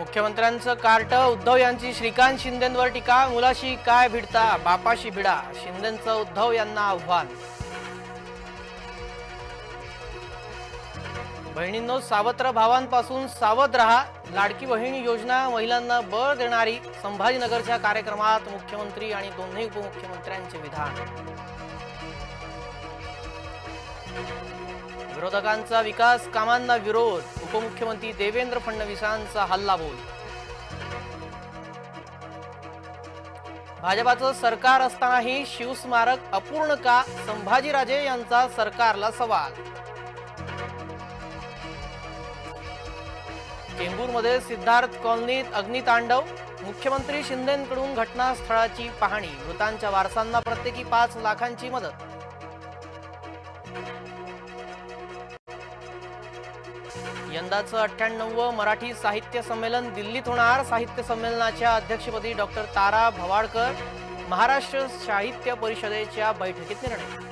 मुख्यमंत्र्यांचं कार्ट उद्धव यांची श्रीकांत शिंदेंवर टीका मुलाशी काय भिडता बापाशी भिडा शिंदेंचं उद्धव यांना आव्हान. बहिणींनो सावत्र भावांपासून सावध रहा. लाडकी बहीण योजना महिलांना बळ देणारी संभाजीनगरच्या कार्यक्रमात मुख्यमंत्री आणि दोन्ही उपमुख्यमंत्र्यांचे विधान. विरोधकांचा विकास कामांना विरोध उपमुख्यमंत्री देवेंद्र फडणवीसांचा हल्लाबोल. भाजपाचं सरकार असतानाही शिवस्मारक अपूर्ण का? संभाजीराजे यांचा सरकारला सवाल. चेंबूरमध्ये सिद्धार्थ कॉलनीत अग्नितांडव मुख्यमंत्री शिंदेकडून घटनास्थळाची पाहणी मृतांच्या वारसांना प्रत्येकी पाच लाखांची मदत. यंदाचं अठ्ठ्याण्णव मराठी साहित्य संमेलन दिल्लीत होणार. साहित्य संमेलनाच्या अध्यक्षपदी डॉक्टर तारा भवाडकर महाराष्ट्र साहित्य परिषदेच्या बैठकीत निर्णय.